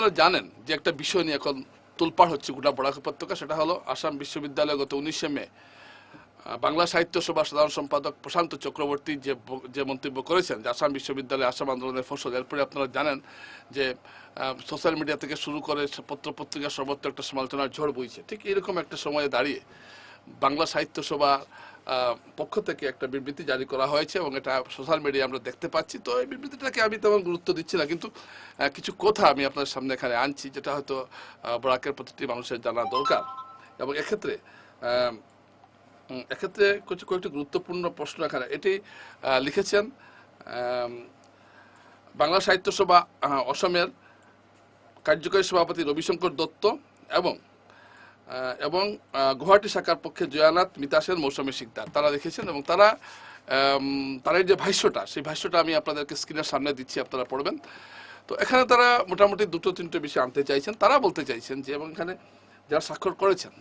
আপনারা জানেন যে একটা বিষয় নিয়ে এখন তোলপাড় হচ্ছে গোটা বরাক উপত্যকা, সেটা হলো আসাম বিশ্ববিদ্যালয় গত উনিশে মে বাংলা সাহিত্য সভা সাধারণ সম্পাদক প্রশান্ত চক্রবর্তী যে যে মন্তব্য করেছেন যে আসাম বিশ্ববিদ্যালয় আসাম আন্দোলনের ফসল, এরপরে আপনারা জানেন যে সোশ্যাল মিডিয়া থেকে শুরু করে পত্র পত্রিকা সর্বত্র একটা সমালোচনার ঝড় বইছে। ঠিক এরকম একটা সময়ে দাঁড়িয়ে বাংলা সাহিত্য সভা পক্ষ থেকে একটা বিবৃতি জারি করা হয়েছে এবং এটা সোশ্যাল মিডিয়ায় আমরা দেখতে পাচ্ছি। তো এই বিবৃতিটাকে আমি তেমন গুরুত্ব দিচ্ছি না, কিন্তু কিছু কথা আমি আপনার সামনে এখানে আনছি যেটা হয়তো বরাকের প্রতিটি মানুষের জানা দরকার। এবং এক্ষেত্রে এক্ষেত্রে কিছু কয়েকটি গুরুত্বপূর্ণ প্রশ্ন এখানে। এটি লিখেছেন বাংলা সাহিত্য সভা অসমের কার্যকরী সভাপতি রবিশঙ্কর দত্ত এবং এবং গুয়াহাটি শাখার পক্ষে জয়ানাথ মিতা সেন, মৌসুমী শিকদার। তারা লিখেছেন এবং তারা তাদের যে ভাষ্যটা, সেই ভাষ্যটা আমি আপনাদেরকে স্ক্রিনের সামনে দিচ্ছি, আপনারা পড়বেন। তো এখানে তারা মোটামুটি দুটো তিনটে বিষয় আনতে চাইছেন। তারা বলতে চাইছেন যে, এবং এখানে যারা স্বাক্ষর করেছেন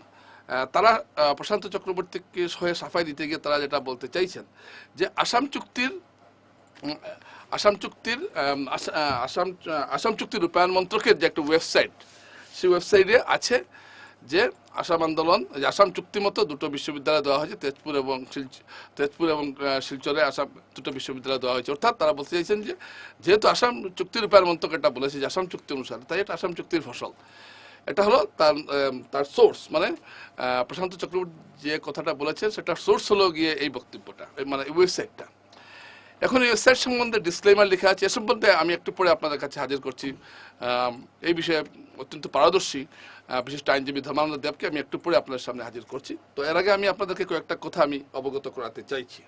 তারা প্রশান্ত চক্রবর্তীকে হয়ে সাফাই দিতে গিয়ে তারা যেটা বলতে চাইছেন যে, আসাম চুক্তির আসাম চুক্তির আসাম আসাম চুক্তি রূপায়ণ মন্ত্রকের যে একটা ওয়েবসাইট, সেই ওয়েবসাইটে আছে যে আসাম আন্দোলন যে আসাম চুক্তি মতো দুটো বিশ্ববিদ্যালয় দেওয়া হয়েছে, তেজপুর এবং তেজপুর এবং শিলচরে আসাম দুটো বিশ্ববিদ্যালয় দেওয়া হয়েছে। অর্থাৎ তারা বলতে চাইছেন যে, যেহেতু আসাম চুক্তির রূপায়ণ মন্ত্রক এটা বলেছে যে আসাম চুক্তি অনুসারে, তাই এটা আসাম চুক্তির ফসল। এটা হলো তার তার সোর্স মানে প্রশান্ত চক্রবর্তী যে কথাটা বলেছেন সেটার সোর্স হলো গিয়ে এই বক্তব্যটা মানে ওয়েবসাইটটা এখন এই ওয়েবসাইট সম্বন্ধে ডিসক্লেমার লেখা আছে, এ সম্বন্ধে আমি একটু পরে আপনাদের কাছে হাজির করছি। এই বিষয়ে অত্যন্ত পারদর্শী। বিশিষ্ট আইনজীবী ধর্মানন্দ দেবকে আমি একটু পরে আপনাদের সামনে হাজির করছি। তো এর আগে আমি আপনাদেরকে কয়েকটা কথা আমি অবগত করাতে চাইছি।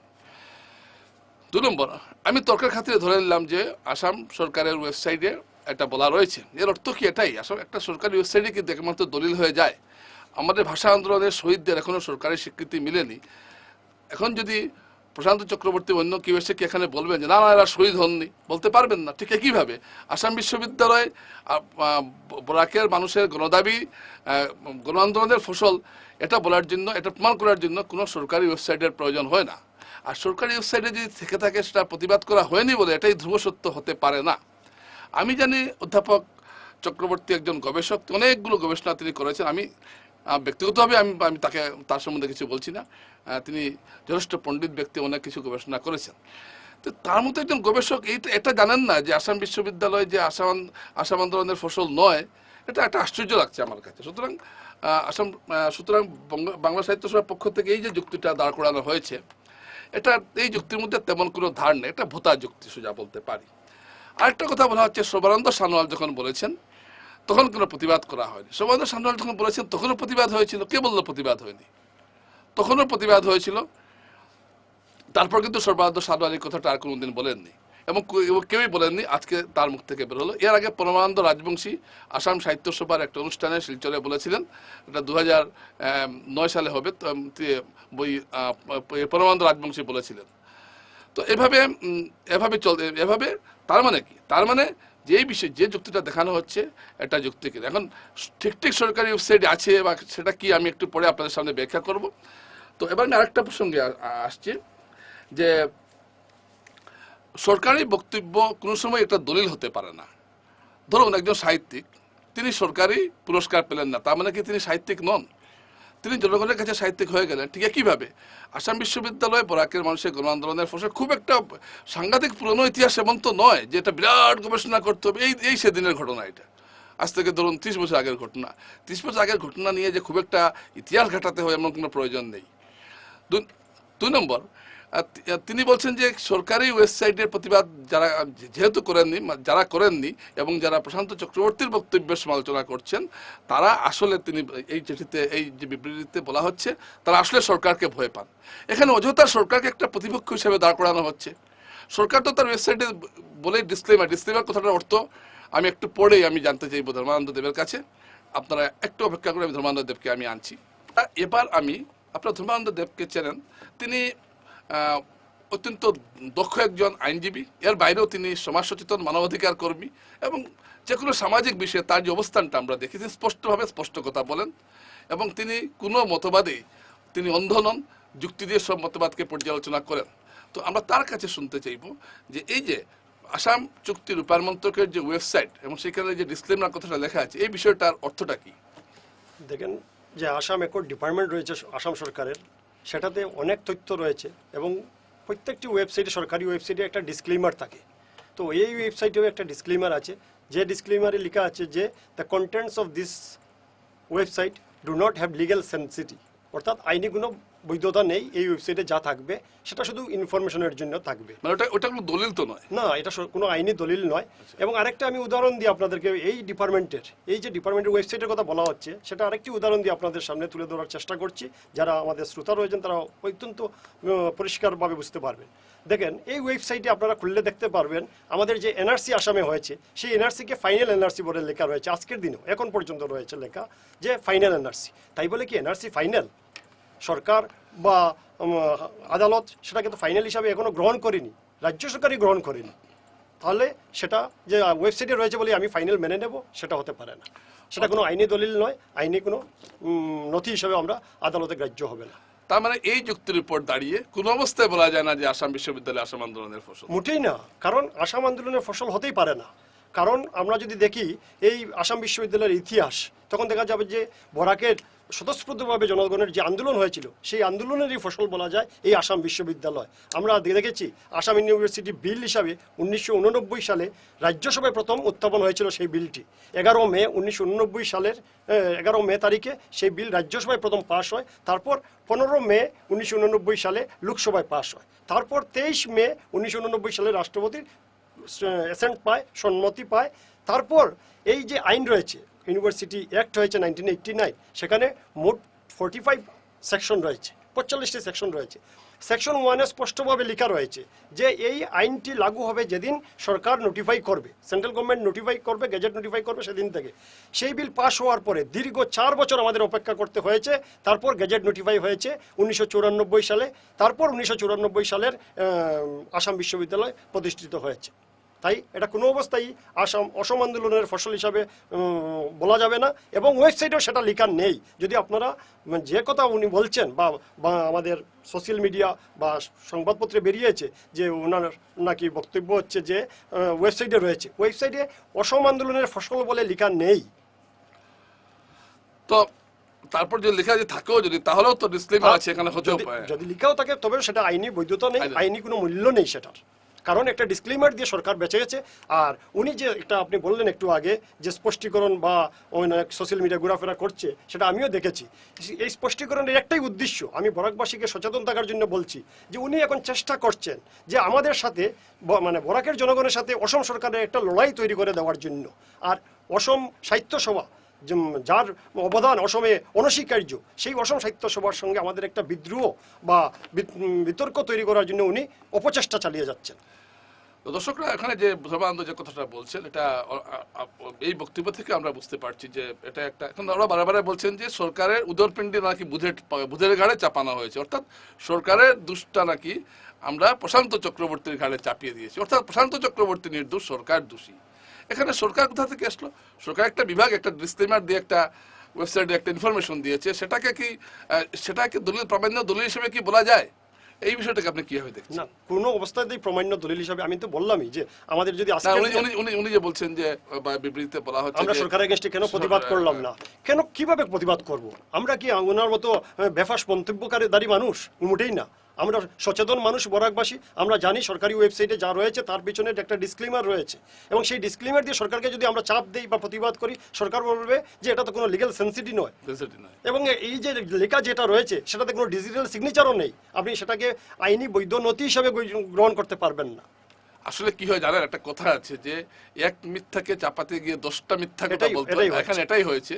দু নম্বর, আমি তর্কের খাতিরে ধরে নিলাম যে আসাম সরকারের ওয়েবসাইটে এটা বলা রয়েছে। এর অর্থ কি এটাই? আসলে একটা সরকারি ওয়েবসাইটে কিন্তু একমাত্র দলিল হয়ে যায়। আমাদের ভাষা আন্দোলনের শহীদদের এখনও সরকারি স্বীকৃতি মিলেনি। এখন যদি প্রশান্ত চক্রবর্তী অন্য কেউ এসে কি এখানে বলবেন যে, না না, এরা শহীদ হননি বলতে পারবেন না। ঠিক একইভাবে আসাম বিশ্ববিদ্যালয় বরাকের মানুষের গণদাবি গণ আন্দোলনের ফসল, এটা বলার জন্য, এটা প্রমাণ করার জন্য কোনো সরকারি ওয়েবসাইটের প্রয়োজন হয় না। আর সরকারি ওয়েবসাইটে যদি থেকে থাকে, সেটা প্রতিবাদ করা হয়নি বলে এটাই ধ্রুব সত্য হতে পারে না। আমি জানি অধ্যাপক চক্রবর্তী একজন গবেষক, অনেকগুলো গবেষণা তিনি করেছেন। আমি ব্যক্তিগতভাবে আমি আমি তাকে তার সম্বন্ধে কিছু বলছি না। তিনি যথেষ্ট পণ্ডিত ব্যক্তি, অনেক কিছু গবেষণা করেছেন। তো তার মতো একজন গবেষক এইটা এটা জানেন না যে আসাম বিশ্ববিদ্যালয় যে আসাম আসাম আন্দোলনের ফসল নয়, এটা একটা আশ্চর্য লাগছে আমার কাছে। সুতরাং আসাম সুতরাং বাংলা সাহিত্য সভার পক্ষ থেকে এই যে যুক্তিটা দাঁড় করানো হয়েছে, এটা এই যুক্তির মধ্যে তেমন কোনো ধার নেই। এটা ভোতা যুক্তি, সোজা বলতে পারি। আরেকটা কথা বলা হচ্ছে শোভানন্দ সানোয়াল যখন বলেছেন তখন কোনো প্রতিবাদ করা হয়নি। শোভানন্দ সানোয়াল যখন বলেছেন, তখনও প্রতিবাদ হয়েছিল। কে বলল প্রতিবাদ হয়নি। তখনও প্রতিবাদ হয়েছিল। তারপর কিন্তু সর্বানন্দ সানোয়াল এই কথাটা আর কোনোদিন বলেননি। এবং কেউই বলেননি, আজকে তার মুখ থেকে বের হলো। এর আগে পরমানন্দ রাজবংশী আসাম সাহিত্য সভার একটা অনুষ্ঠানে শিলচরে বলেছিলেন, এটা দু নয় সালে হবে বই পরমানন্দ রাজবংশী বলেছিলেন। তো এভাবে এভাবে চল এভাবে, তার মানে কি? তার মানে যে বিষয়, যে যুক্তিটা দেখানো হচ্ছে এটা যুক্তি কিনা এখন ঠিক ঠিক সরকারি ওয়েবসাইট আছে বা সেটা কি আমি একটু পরে আপনাদের সামনে ব্যাখ্যা করব। তো এবার আমি আরেকটা প্রসঙ্গে আসছি যে সরকারি বক্তব্য কোনো সময় একটা দলিল হতে পারে না। ধরুন একজন সাহিত্যিক, তিনি সরকারি পুরস্কার পেলেন না, তার মানে কি তিনি সাহিত্যিক নন? তিনি জনগণের কাছে সাহিত্যিক হয়ে গেলেন। ঠিক একইভাবে আসাম বিশ্ববিদ্যালয়ে বরাকের মানুষের গণ আন্দোলনের ফসল খুব একটা সাংঘাতিক পুরনো ইতিহাস এমন তো নয়, যে এটা বিরাট গবেষণা করতে হবে। এই এই সেদিনের ঘটনা এটা। আজ থেকে ধরুন ত্রিশ বছর আগের ঘটনা। ত্রিশ বছর আগের ঘটনা নিয়ে যে খুব একটা ইতিহাস ঘাটাতে হয় এমন কোনো প্রয়োজন নেই। দুই নম্বর তিনি বলছেন যে সরকারি ওয়েবসাইটের প্রতিবাদ যারা, যেহেতু করেননি যারা করেননি এবং যারা প্রশান্ত চক্রবর্তীর বক্তব্যের সমালোচনা করছেন, তারা আসলে তিনি এই চিঠিতে, এই যে বিবৃতিতে বলা হচ্ছে, তারা আসলে সরকারকে ভয় পান। এখানে অযথা সরকারকে একটা প্রতিপক্ষ হিসেবে দাঁড় করানো হচ্ছে। সরকার তো তার ওয়েবসাইটে বলে ডিসক্লেমার ডিসক্লেমার কথাটার অর্থ, আমি একটু পড়েই আমি জানতে চাইব ধর্মানন্দ দেবের কাছে। আপনারা একটু অপেক্ষা করে আমি ধর্মানন্দ দেবকে আমি আনছি। এবার আমি আপনার ধর্মানন্দ দেবকে চেনেন। তিনি অত্যন্ত দক্ষ একজন আইনজীবী। এর বাইরেও তিনি সমাজ সচেতন, মানবাধিকার কর্মী এবং যে কোনো সামাজিক বিষয়ে তার যে অবস্থানটা আমরা দেখি, তিনি স্পষ্টভাবে স্পষ্ট কথা বলেন এবং তিনি কোনো মতবাদে তিনি অন্ধ নন, যুক্তি দিয়ে সব মতবাদকে পর্যালোচনা করেন। তো আমরা তার কাছে শুনতে চাইব যে এই যে আসাম চুক্তি রূপায়ণ মন্ত্রকের যে ওয়েবসাইট এবং সেখানে যে ডিসক্লেমার কথাটা লেখা আছে, এই বিষয়টার অর্থটা কি? দেখেন, যে আসাম একর ডিপার্টমেন্ট রয়েছে আসাম সরকারের সেটাতে অনেক তথ্য রয়েছে এবং প্রত্যেকটি ওয়েবসাইটে সরকারি ওয়েবসাইটে একটা ডিসক্লেমার থাকে। তো এই ওয়েবসাইটেও একটা ডিসক্লেমার আছে, যে ডিসক্লেমারে লেখা আছে যে the contents of this website do not have legal sanctity অর্থাৎ আইনি কোনো বৈধতা নেই এই ওয়েবসাইটে যা থাকবে সেটা শুধু ইনফরমেশনের জন্য থাকবে। মানে ওটা ওটা কোনো দলিল তো নয়? না এটা কোনো আইনি দলিল নয়। এবং আরেকটা আমি উদাহরণ দিই আপনাদেরকে এই ডিপার্টমেন্টের এই যে ডিপার্টমেন্টের ওয়েবসাইটের কথা বলা হচ্ছে সেটা আরেকটি উদাহরণ দিয়ে আপনাদের সামনে তুলে ধরার চেষ্টা করছি। যারা আমাদের শ্রোতা রয়েছেন তারা অত্যন্ত পরিষ্কারভাবে বুঝতে পারবেন। দেখেন এই ওয়েবসাইটে আপনারা খুললে দেখতে পারবেন আমাদের যে এনআরসি আসামে হয়েছে সেই এনআরসিকে ফাইনাল এনআরসি বলে লেখা রয়েছে আজকের দিনেও এখন পর্যন্ত রয়েছে লেখা যে ফাইনাল এনআরসি তাই বলে কি এনআরসি ফাইনাল সরকার বা আদালত সেটাকে তো ফাইনাল হিসাবে এখনও গ্রহণ করেনি রাজ্য সরকারই গ্রহণ করেনি। তাহলে সেটা যে ওয়েবসাইটে রয়েছে বলে আমি ফাইনাল মেনে নেব সেটা হতে পারে না। সেটা কোনো আইনি দলিল নয় আইনি কোনো নথি হিসাবে আমরা আদালতে গ্রাহ্য হবে না। তার মানে এই যুক্তির উপর দাঁড়িয়ে কোনো অবস্থায় বলা যায় না যে আসাম বিশ্ববিদ্যালয় আসাম আন্দোলনের ফসল। মোটেই না কারণ আসাম আন্দোলনের ফসল হতেই পারে না। কারণ আমরা যদি দেখি, এই আসাম বিশ্ববিদ্যালয়ের ইতিহাস, তখন দেখা যাবে যে বরাকের স্বতঃস্ফূর্তভাবে জনগণের যে আন্দোলন হয়েছিল, সেই আন্দোলনেরই ফসল বলা যায় এই আসাম বিশ্ববিদ্যালয়। আমরা দেখেছি, আসাম ইউনিভার্সিটি বিল হিসাবে উনিশশো উননব্বই সালে রাজ্যসভায় প্রথম উত্থাপন হয়েছিল সেই বিলটি। এগারো মে উনিশশো উননব্বই সালের এগারো মে তারিখে সেই বিল রাজ্যসভায় প্রথম পাশ হয়, তারপর পনেরো মে উনিশশো উননব্বই সালে লোকসভায় পাশ হয়। তারপর তেইশ মে উনিশশো উননব্বই সালে রাষ্ট্রপতির অ্যাসেন্ট পায় সম্মতি পায়। তারপর এই যে আইন রয়েছে ইউনিভার্সিটি অ্যাক্ট হয়েছে নাইনটিন নাইন সেখানে মোট ফোর্টি ফাইভ সেকশন রয়েছে, পঁয়তাল্লিশটি সেকশন রয়েছে। সেকশন ওয়ানে স্পষ্টভাবে লেখা রয়েছে যে এই আইনটি লাগু হবে যেদিন সরকার নোটিফাই করবে সেন্ট্রাল গভর্নমেন্ট নোটিফাই করবে গেজেট নোটিফাই করবে সেদিন থেকে। সেই বিল পাশ হওয়ার পরে দীর্ঘ চার বছর আমাদের অপেক্ষা করতে হয়েছে, তারপর গেজেট নোটিফাই হয়েছে উনিশশো চুরানব্বই সালে, তারপর উনিশশো চুরানব্বই সালের আসাম বিশ্ববিদ্যালয় প্রতিষ্ঠিত হয়েছে। তাই এটা কোনো অবস্থায় আসাম অসম আন্দোলনের ফসল হিসাবে বলা যাবে না এবং ওয়েবসাইটেও সেটা লেখা নেই। যদি আপনারা যে কথা উনি বলছেন বা আমাদের সোশ্যাল মিডিয়া বা সংবাদপত্রে বেরিয়েছে যে ওনার নাকি বক্তব্য হচ্ছে যে ওয়েবসাইটে রয়েছে ওয়েবসাইটে অসম আন্দোলনের ফসল বলে লেখা নেই। তো তারপর যদি লেখা যদি থাকেও যদি তাহলেও তো ডিসক্লেমার আছে এখানে যদি- পারে। যদি লেখাও থাকে তবে সেটা আইনি বৈধতা নেই আইনি- আইনি কোনো মূল্য নেই সেটার। কারণ একটা ডিসক্লেমার দিয়ে সরকার বেঁচে গেছে। আর উনি যে একটা আপনি বললেন একটু আগে যে স্পষ্টীকরণ বা সোশ্যাল মিডিয়া ঘোরাফেরা করছে, সেটা আমিও দেখেছি। এই স্পষ্টীকরণের একটাই উদ্দেশ্য, আমি বরাকবাসীকে সচেতন থাকার জন্য বলছি, যে উনি এখন চেষ্টা করছেন যে আমাদের সাথে মানে বরাকের জনগণের সাথে অসম সরকারের একটা লড়াই তৈরি করে দেওয়ার জন্য। আর অসম সাহিত্য সভা যার অবদান অসমে অনস্বীকার্য, সেই অসম সাহিত্য সভার সঙ্গে আমাদের একটা বিদ্রোহ বা বিতর্ক তৈরি করার জন্য উনি অপচেষ্টা চালিয়ে যাচ্ছেন। দর্শকরা, এখানে যে ধর্মানন্দ যে কথাটা বলছেন, এটা এই বক্তব্য থেকে আমরা বুঝতে পারছি যে এটা একটা, এখন ওরা বারে বলছেন যে সরকারের উদরপিণ্ডি নাকি বুধের বুধের ঘাড়ে চাপানো হয়েছে। অর্থাৎ সরকারের দুষ্টা নাকি আমরা প্রশান্ত চক্রবর্তীর ঘাড়ে চাপিয়ে দিয়েছি। অর্থাৎ প্রশান্ত চক্রবর্তী নির্দোষ, সরকার দোষী। এখানে সরকার কোথা থেকে আসলো? সরকার একটা বিভাগ একটা ডিসক্লেমার দিয়ে একটা ওয়েবসাইটে একটা ইনফরমেশন দিয়েছে। সেটাকে কি সেটাকে দলিল প্রামাণ্য দলিল হিসেবে কি বলা যায়? এই বিষয়টাকে আপনি কীভাবে দেখছেন? না কোনো অবস্থাতেই প্রমাণ্য দলিল হিসাবে আমি তো বললামই যে আমাদের যদি উনি উনি উনি যে বলছেন যে বিবৃতিতে বলা হচ্ছে আমরা সরকারের এগেনস্টে কেন প্রতিবাদ করলাম না? কেন কীভাবে প্রতিবাদ করব? আমরা কি ওনার মতো বেফাস মন্তব্যকারী মানুষ? মোটেই না। আমরা সচেতন মানুষ বরাকবাসী আমরা জানি সরকারি ওয়েবসাইটে যা রয়েছে তার পিছনে একটা ডিসক্লেমার রয়েছে। এবং সেই ডিসক্লেমার দিয়ে সরকারকে যদি আমরা চাপ দেই বা প্রতিবাদ করি সরকার বলবে যে এটা তো কোনো লিগ্যাল সেন্সিটি নয়। এবং এই যে লেখা যেটা রয়েছে সেটাতে কোনো ডিজিটাল সিগনেচারও নেই। আপনি সেটাকে আইনি বৈধ নথি হিসাবে গ্রহণ করতে পারবেন না। আসলে কি হয় জানেন একটা কথা আছে যে এক মিথ্যাকে চাপাতে গিয়ে দশটা মিথ্যা কথা বলতে। এখানে এটাই হয়েছে।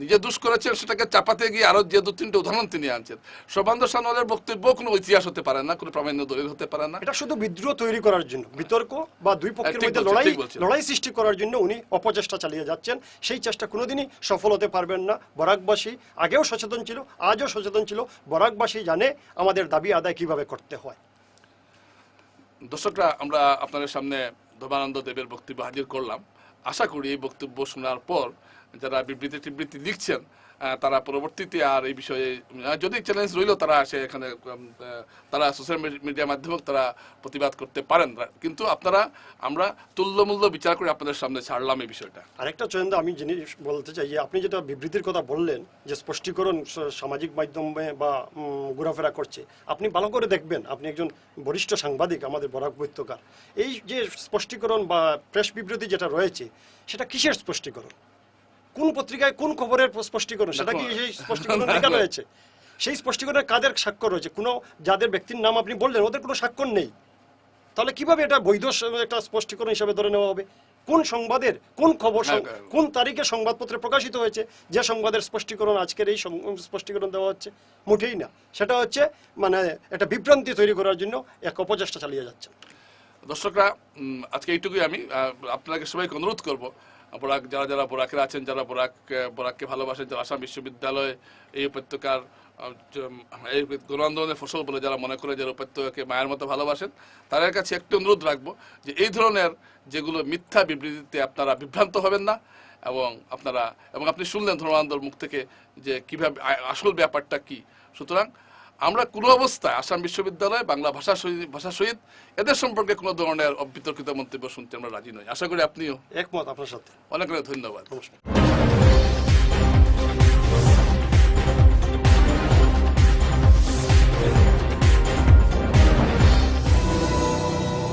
নিজে দুষ করেছেন সেটাকে চাপাতে গিয়ে আরও যে দু তিনটে উদাহরণ তিনি আনছেন। সর্বানন্দ সানোয়ারের বক্তব্য কোনো ইতিহাস হতে পারে না কোনো প্রামাণ্য দলিল হতে পারে না। এটা শুধু বিদ্রোহ তৈরি করার জন্য বিতর্ক বা দুই পক্ষের মধ্যে লড়াই লড়াই সৃষ্টি করার জন্য উনি অপচেষ্টা চালিয়ে যাচ্ছেন। সেই চেষ্টা কোনোদিনই সফল হতে পারবেন না। বরাকবাসী আগেও সচেতন ছিল আজও সচেতন ছিল। বরাকবাসী জানে আমাদের দাবি আদায় কীভাবে করতে হয়। দর্শকরা আমরা আপনাদের সামনে ধর্মানন্দ দেবের বক্তব্য হাজির করলাম। আশা করি এই বক্তব্য শোনার পর যারা বিবৃতি টিবৃতি লিখছেন তারা পরবর্তীতে আর এই বিষয়ে যদি চ্যালেঞ্জ রইল, তারা আসে এখানে তারা সোশ্যাল মিডিয়া মাধ্যমে তারা প্রতিবাদ করতে পারেন। কিন্তু আপনারা, আমরা তুল্যমূল্য বিচার করে আপনাদের সামনে ছাড়লাম এই বিষয়টা। আরেকটা চয়ন্দা আমি জিনিস বলতে চাই যে, আপনি যেটা বিবৃতির কথা বললেন, যে স্পষ্টীকরণ সামাজিক মাধ্যমে বা ঘোরাফেরা করছে, আপনি ভালো করে দেখবেন। আপনি একজন বরিষ্ঠ সাংবাদিক, আমাদের বরাক উপত্যকার। এই যে স্পষ্টীকরণ বা প্রেস বিবৃতি যেটা রয়েছে, সেটা কিসের স্পষ্টীকরণ? কোন পত্রিকায় কোন খবরের স্পষ্টীকরণ? সেটা কি সেই স্পষ্টীকরণ লেখা রয়েছে সেই স্পষ্টীকরণের কাদের স্বাক্ষর রয়েছে? কোনো যাদের ব্যক্তির নাম আপনি বললেন ওদের কোনো স্বাক্ষর নেই। তাহলে কীভাবে এটা বৈধ একটা স্পষ্টীকরণ হিসাবে ধরে নেওয়া হবে? কোন সংবাদের কোন খবর হ্যাঁ, কোন তারিখে সংবাদপত্রে প্রকাশিত হয়েছে? যে সংবাদের স্পষ্টীকরণ আজকের এই স্পষ্টীকরণ দেওয়া হচ্ছে মোটেই না। সেটা হচ্ছে মানে একটা বিভ্রান্তি তৈরি করার জন্য এক অপচেষ্টা চালিয়ে যাচ্ছে। দর্শকরা আজকে এইটুকুই আমি আপনাকে সবাইকে অনুরোধ করব বরাক যারা যারা বরাকের আছেন, যারা বরাক বরাককে ভালোবাসেন, যারা আসাম বিশ্ববিদ্যালয় এই উপত্যকার এই গণ আন্দোলনের ফসল বলে যারা মনে করে যারা উপত্যকাকে মায়ের মতো ভালোবাসেন, তাদের কাছে একটি অনুরোধ রাখব যে এই ধরনের যেগুলো মিথ্যা বিবৃতিতে আপনারা বিভ্রান্ত হবেন না এবং আপনারা এবং আপনি শুনলেন ধর্মান্দর মুখ থেকে যে কীভাবে আসল ব্যাপারটা কি। সুতরাং আমরা কোনো অবস্থায় আসাম বিশ্ববিদ্যালয় বাংলা ভাষা ভাষা সহিত এদের সম্পর্কে কোনো ধরনের অবিতর্কিত মন্তব্য শুনতে আমরা রাজি নই। আশা করি আপনিও একমত আপনার সাথে। অনেক অনেক ধন্যবাদ। নমস্কার।